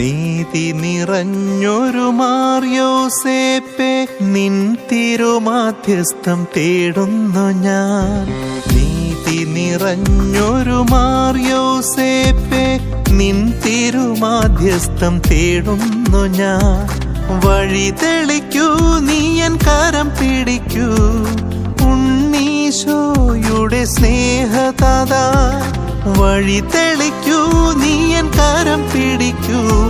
നീതി നിറഞ്ഞൊരു മാറിയോസേപ്പെ നിൻ തിരുമാധ്യസ്ഥം തേടുന്നു ഞാൻ. നീതി നിറഞ്ഞൊരു മാറിയോസേപ്പെ നിൻ തിരുമാധ്യസ്ഥം തേടുന്നു ഞാൻ. വഴി തെളിക്കൂ നീയൻ കരം പിടിക്കൂ. ഉണ്ണീശോയുടെ സ്നേഹതാ വഴി തെളിക്കൂ നീയൻ കരം പിടിക്കൂ.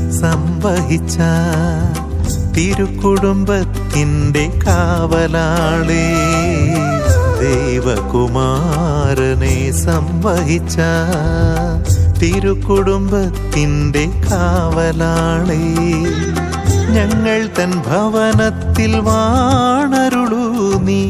സംവഹിച്ച തിരുക്കുടുംബത്തിന്റെ കാവലാളേ ദൈവകുമാരനെ സംവഹിച്ച തിരുക്കുടുംബത്തിന്റെ കാവലാളേ ഞങ്ങൾ തൻ ഭവനത്തിൽ വാണരുളൂ നീ